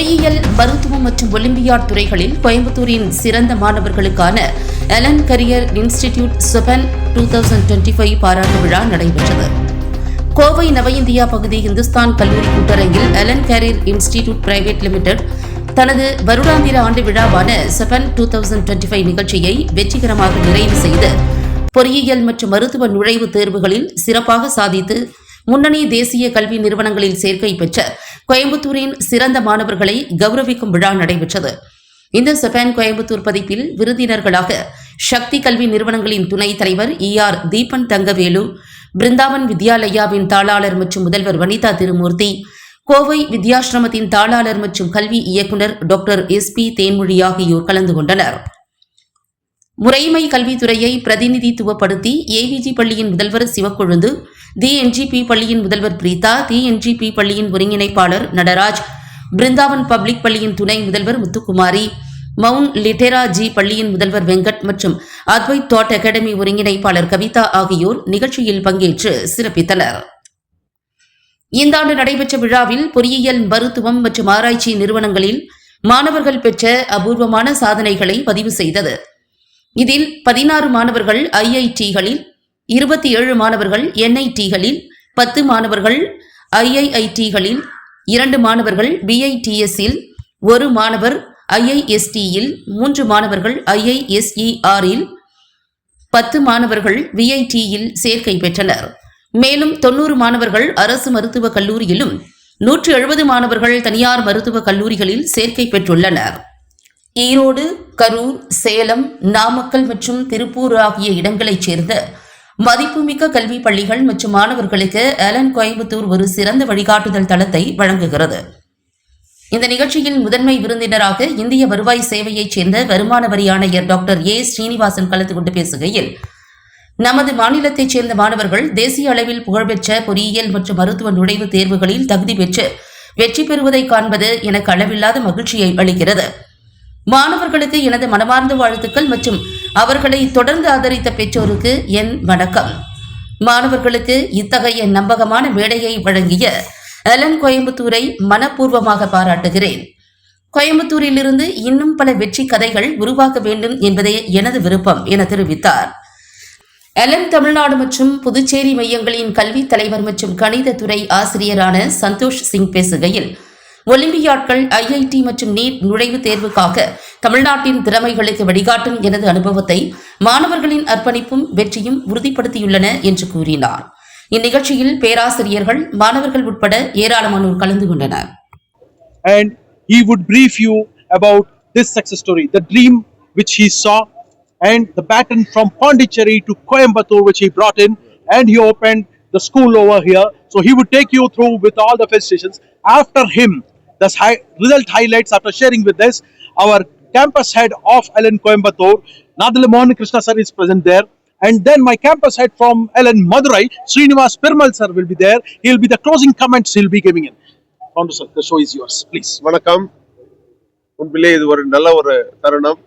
பொறியியல் மருத்துவம் மற்றும் ஒலிம்பியாட் துறைகளில் கோயம்புத்தூரின் சிறந்த மாணவர்களுக்கான எலன் கரியர் இன்ஸ்டிடியூட் சுபன் டூ தௌசண்ட் டுவெண்ட்டி ஃபைவ் பாராட்டு விழா நடைபெற்றது. கோவை நவ இந்தியா பகுதி இந்துஸ்தான் கல்லூரி கூட்டரங்கில் Allen career institute private limited தனது வருடாந்திர ஆண்டு விழாவான செபன் டூ தௌசண்ட் டுவெண்ட்டி ஃபைவ் நிகழ்ச்சியை வெற்றிகரமாக நிறைவு செய்து பொறியியல் மற்றும் மருத்துவ நுழைவுத் தேர்வுகளில் சிறப்பாக சாதித்து முன்னணி தேசிய கல்வி நிறுவனங்களில் சேர்க்கை பெற்ற கோயம்புத்தூரின் சிறந்த மாணவர்களை கௌரவிக்கும் விழா நடைபெற்றது. இந்த செபான் கோயம்புத்தூர் பதிப்பில் விருந்தினர்களாக சக்தி கல்வி நிறுவனங்களின் துணைத் தலைவர் இ ஆர் தீபன் தங்கவேலு பிருந்தாவன் வித்யாலயாவின் தாளாளர் மற்றும் முதல்வர் வனிதா திருமூர்த்தி கோவை வித்யாசிரமத்தின் தாளாளர் மற்றும் கல்வி இயக்குநர் டாக்டர் எஸ் பி தேன்மொழி ஆகியோர் கலந்து கொண்டனர். முறைமை கல்வித்துறையை பிரதிநிதித்துவப்படுத்தி ஏவிஜி பள்ளியின் முதல்வர் சிவக்கொழுந்து டிஎன்ஜிபி பள்ளியின் முதல்வர் பிரீதா டிஎன்ஜிபி பள்ளியின் ஒருங்கிணைப்பாளர் நடராஜ் பிருந்தாவன் பப்ளிக் பள்ளியின் துணை முதல்வர் முத்துக்குமாரி மவுண்ட் லிட்டேரா ஜி பள்ளியின் முதல்வர் வெங்கட் மற்றும் அத்வைத் தாட் அகாடமி ஒருங்கிணைப்பாளர் கவிதா ஆகியோர் நிகழ்ச்சியில் பங்கேற்று சிறப்பித்தனர். இந்த ஆண்டு நடைபெற்ற விழாவில் பொறியியல் மருத்துவம் மற்றும் ஆராய்ச்சி நிறுவனங்களில் மாணவர்கள் பெற்ற அபூர்வமான சாதனைகளை பதிவு செய்தது. இதில் பதினாறு மாணவர்கள் ஐஐடிகளில் இருபத்தி ஏழு மாணவர்கள் என்ஐடிகளில் பத்து மாணவர்கள் ஐஐஐடிகளில் இரண்டு மாணவர்கள் பிஐடிஎஸ்இல் ஒரு மாணவர் ஐஐஎஸ்டியில் மூன்று மாணவர்கள் ஐஐஎஸ்இஆரில் பத்து மாணவர்கள் விஐடியில் சேர்க்கை பெற்றனர். மேலும் தொன்னூறு மாணவர்கள் அரசு மருத்துவக் கல்லூரியிலும் நூற்று எழுபது மாணவர்கள் தனியார் மருத்துவக் கல்லூரிகளில் சேர்க்கை பெற்றுள்ளனர். ஈரோடு கரூர் சேலம் நாமக்கல் மற்றும் திருப்பூர் ஆகிய இடங்களைச் சேர்ந்த மதிப்புமிக்க கல்வி பள்ளிகள் மற்றும் மாணவர்களுக்கு அலன் கோயம்புத்தூர் ஒரு சிறந்த வழிகாட்டுதல் தளத்தை வழங்குகிறது. இந்த நிகழ்ச்சியில் முதன்மை விருந்தினராக இந்திய வருவாய் சேவையைச் சேர்ந்த வருமான வரி ஆணையர் டாக்டர் ஏ. ஸ்ரீனிவாசன் கலந்து கொண்டு பேசுகையில் நமது மாநிலத்தைச் சேர்ந்த மாணவர்கள் தேசிய அளவில் புகழ்பெற்ற பொறியியல் மற்றும் மருத்துவ நுழைவுத் தேர்வுகளில் தகுதி பெற்று வெற்றி பெறுவதை காண்பது எனக்கு அளவில்லாத மகிழ்ச்சியை அளிக்கிறது. மாணவர்களுக்கு எனது மனமார்ந்த வாழ்த்துக்கள் மற்றும் அவர்களை தொடர்ந்து ஆதரித்த பெற்றோருக்கு என் வணக்கம். மாணவர்களுக்கு இத்தகைய நம்பகமான மேடையை வழங்கிய அலன் கோயம்புத்தூரை மனப்பூர்வமாக பாராட்டுகிறேன். கோயம்புத்தூரிலிருந்து இன்னும் பல வெற்றி கதைகள் உருவாக்க வேண்டும் என்பதே எனது விருப்பம் என தெரிவித்தார். எலன் தமிழ்நாடு மற்றும் புதுச்சேரி மையங்களின் கல்வி தலைவர் மற்றும் கணித துறை ஆசிரியரான சந்தோஷ் சிங் பேசுகையில் ஒலிம்பியாட்கள் ஐஐடி மற்றும் நீட் நுழைவுத் தேர்வுக்காக தமிழ்நாட்டின் திறமைகளுக்கு வழிகாட்டும் எனது அனுபவத்தை மாணவர்களின் அர்ப்பணிப்பும் வெற்றியும் உறுதிப்படுத்தியுள்ளன என்று கூறினார் இந்நிகழ்ச்சியில் பேராசிரியர்கள் மாணவர்கள் உட்பட ஏராளமானோர் கலந்து கொண்டனர் and he would brief you about this success story, the dream which he saw, and the baton from Pondicherry to Coimbatore, which he brought in, and he opened the school over here. So he would take you through with all the felicitations. After him, the hi- result highlights after sharing with us, our campus head of Ellen Coimbatore, Nadal Mohan Krishna sir is present there. And then my campus head from Ellen Madurai, Srinivas Pirmal sir will be there. He'll be the closing comments he'll be giving in. Founder sir, the show is yours, please. வணக்கம் உண்மையிலே இது ஒரு நல்ல ஒரு தருணம்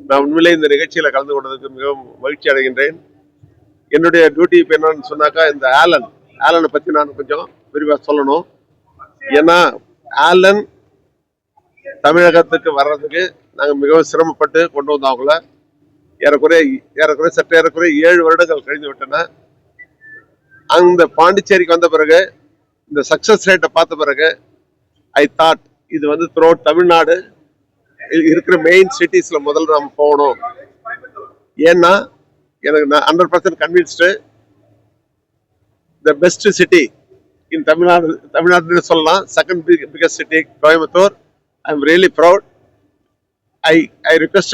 நான் உண்மையிலே இந்த நிகழ்ச்சியில் கலந்து கொண்டதுக்கு மிகவும் மகிழ்ச்சி அடைகின்றேன் என்னுடைய டியூட்டி இப்போ என்னன்னு சொன்னாக்கா இந்த ஆலன் ஆலனை பற்றி நான் கொஞ்சம் விரிவாக சொல்லணும் ஏன்னா ஆலன் தமிழகத்துக்கு வர்றதுக்கு நாங்கள் மிகவும் சிரமப்பட்டு கொண்டு வந்தோம் அவங்கள ஏறக்குறைய ஏறக்குறைய சற்று ஏறக்குறைய ஏழு வருடங்கள் கழிந்து விட்டன. அந்த பாண்டிச்சேரிக்கு வந்த பிறகு இந்த சக்சஸ் ரேட்டை பார்த்த பிறகு ஐ தாட் இது வந்து த்ரோ தமிழ்நாடு இருக்கிற மெயின் சிட்டிஸில் முதல்ல நம்ம போகணும். ஏன்னா எனக்கு நான் hundred percent convinced the best city in Tamil Nadu தமிழ்நாடுன்னு சொல்லலாம். Second biggest city Coimbatore. I am really proud I I request